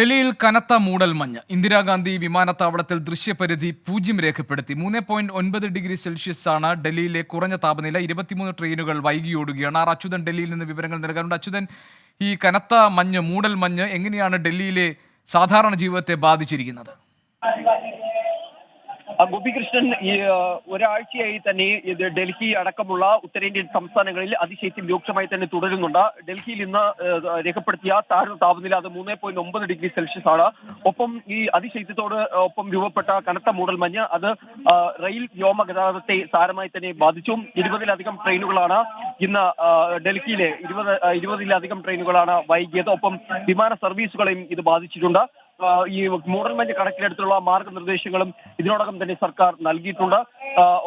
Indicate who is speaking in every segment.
Speaker 1: ഡൽഹിയിൽ കനത്ത മൂടൽമഞ്ഞ് ഇന്ദിരാഗാന്ധി വിമാനത്താവളത്തിൽ ദൃശ്യപരിധി പൂജ്യം രേഖപ്പെടുത്തി. മൂന്ന് പോയിന്റ് ഒൻപത് ഡിഗ്രി സെൽഷ്യസ് ആണ് ഡൽഹിയിലെ കുറഞ്ഞ താപനില. ഇരുപത്തിമൂന്ന് ട്രെയിനുകൾ വൈകിയോടുകയാണ്. ആർ അച്യുതൻ ഡൽഹിയിൽ നിന്ന് വിവരങ്ങൾ നൽകാറുണ്ട് അച്യുതൻ ഈ കനത്ത മഞ്ഞ് മൂടൽ മഞ്ഞ് എങ്ങനെയാണ് ഡൽഹിയിലെ സാധാരണ ജീവിതത്തെ ബാധിച്ചിരിക്കുന്നത്?
Speaker 2: ഗോപികൃഷ്ണൻ ഒരാഴ്ചയായി തന്നെ ഇത് ഡൽഹി അടക്കമുള്ള ഉത്തരേന്ത്യൻ സംസ്ഥാനങ്ങളിൽ അതിശൈത്യം രൂക്ഷമായി തന്നെ തുടരുന്നുണ്ട്. ഡൽഹിയിൽ ഇന്ന് രേഖപ്പെടുത്തിയ താഴ്ന്ന താപനില അത് മൂന്ന് പോയിന്റ് ഒമ്പത് ഡിഗ്രി സെൽഷ്യസ് ആണ്. ഒപ്പം ഈ അതിശൈത്യത്തോട് ഒപ്പം രൂപപ്പെട്ട കനത്ത മൂടൽമഞ്ഞ് അത് റെയിൽ വ്യോമ ഗതാഗതത്തെ സാരമായി തന്നെ ബാധിച്ചു. ഇരുപതിലധികം ട്രെയിനുകളാണ് ഇന്ന് ഡൽഹിയിലെ ഇരുപത് ഇരുപതിലധികം ട്രെയിനുകളാണ് വൈകിയത്. ഒപ്പം വിമാന സർവീസുകളെയും ഇത് ബാധിച്ചിട്ടുണ്ട്. ഈ മൂടൽമഞ്ഞ് കണക്കിലെടുത്തുള്ള മാർഗനിർദ്ദേശങ്ങളും ഇതിനോടകം തന്നെ സർക്കാർ നൽകിയിട്ടുണ്ട്.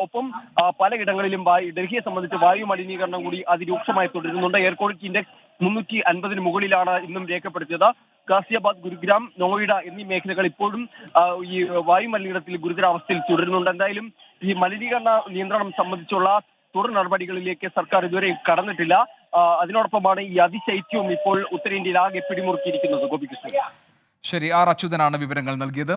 Speaker 2: ഒപ്പം പലയിടങ്ങളിലും ഡൽഹിയെ സംബന്ധിച്ച് വായു മലിനീകരണം കൂടി അതിരൂക്ഷമായി തുടരുന്നുണ്ട്. എയർ ക്വാളിറ്റി ഇൻഡെക്സ് മുന്നൂറ്റി അൻപതിന് മുകളിലാണ് ഇന്നും രേഖപ്പെടുത്തിയത്. ഗാസിയാബാദ് ഗുരുഗ്രാം നോയിഡ എന്നീ മേഖലകൾ ഇപ്പോഴും ഈ വായു മലിനീകരണത്തിൽ ഗുരുതരാവസ്ഥയിൽ തുടരുന്നുണ്ട്. എന്തായാലും ഈ മലിനീകരണ നിയന്ത്രണം സംബന്ധിച്ചുള്ള തുടർ നടപടികളിലേക്ക് സർക്കാർ ഇതുവരെ കടന്നിട്ടില്ല. അതിനോടൊപ്പമാണ് ഈ അതിശൈത്യവും ഇപ്പോൾ ഉത്തരേന്ത്യയിൽ ആകെ പിടിമുറുക്കിയിരിക്കുന്നത് ഗോപികൃഷ്ണൻ.
Speaker 1: ശരി ആർ അച്യുതനാണ് വിവരങ്ങൾ നൽകിയത്.